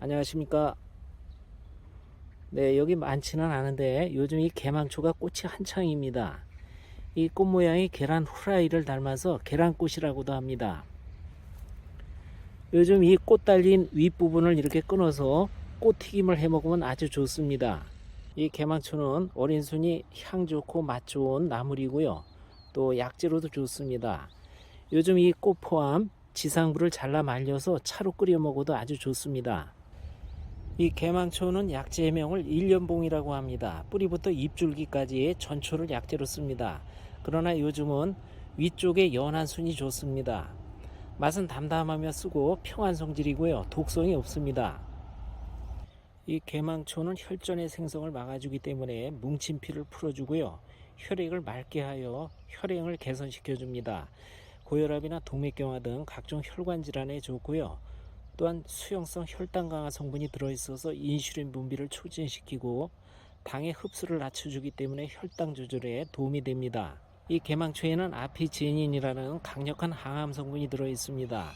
안녕하십니까. 네, 여기 많지는 않은데 요즘 이 개망초가 꽃이 한창입니다. 이 꽃 모양이 계란 후라이를 닮아서 계란꽃이라고도 합니다. 요즘 이 꽃 달린 윗부분을 이렇게 끊어서 꽃튀김을 해 먹으면 아주 좋습니다. 이 개망초는 어린 순이 향 좋고 맛 좋은 나물이고요. 또 약재로도 좋습니다. 요즘 이 꽃 포함 지상부를 잘라 말려서 차로 끓여 먹어도 아주 좋습니다. 이 개망초는 약재 해명을 일년봉이라고 합니다. 뿌리부터 잎줄기까지 전초를 약재로 씁니다. 그러나 요즘은 위쪽에 연한 순이 좋습니다. 맛은 담담하며 쓰고 평안 성질이고요. 독성이 없습니다. 이 개망초는 혈전의 생성을 막아주기 때문에 뭉친 피를 풀어주고요. 혈액을 맑게 하여 혈행을 개선시켜 줍니다. 고혈압이나 동맥경화 등 각종 혈관 질환에 좋고요. 또한 수용성 혈당 강화 성분이 들어있어서 인슐린 분비를 촉진시키고 당의 흡수를 낮춰주기 때문에 혈당 조절에 도움이 됩니다. 이 개망초에는 아피지닌이라는 강력한 항암 성분이 들어있습니다.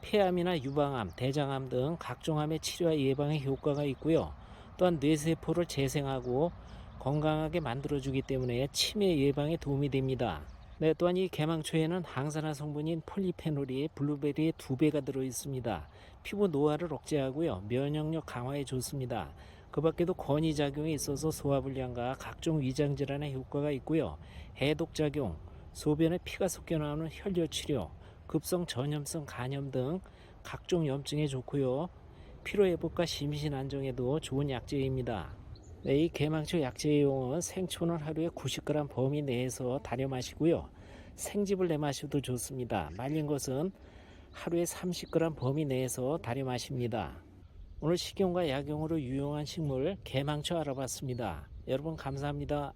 폐암이나 유방암, 대장암 등 각종 암의 치료와 예방에 효과가 있고요. 또한 뇌세포를 재생하고 건강하게 만들어주기 때문에 치매 예방에 도움이 됩니다. 네, 또한 이 개망초에는 항산화 성분인 폴리페놀이 블루베리의 두 배가 들어 있습니다. 피부 노화를 억제하고요, 면역력 강화에 좋습니다. 그 밖에도 건이 작용이 있어서 소화 불량과 각종 위장 질환에 효과가 있고요, 해독 작용, 소변에 피가 섞여 나오는 혈뇨 치료, 급성 전염성 간염 등 각종 염증에 좋고요, 피로 회복과 심신 안정에도 좋은 약재입니다. 네, 이 개망초 약재의 용은 생초는 하루에 90g 범위 내에서 다려 마시고요. 생즙을 내 마셔도 좋습니다. 말린 것은 하루에 30g 범위 내에서 다려 마십니다. 오늘 식용과 약용으로 유용한 식물 개망초 알아봤습니다. 여러분 감사합니다.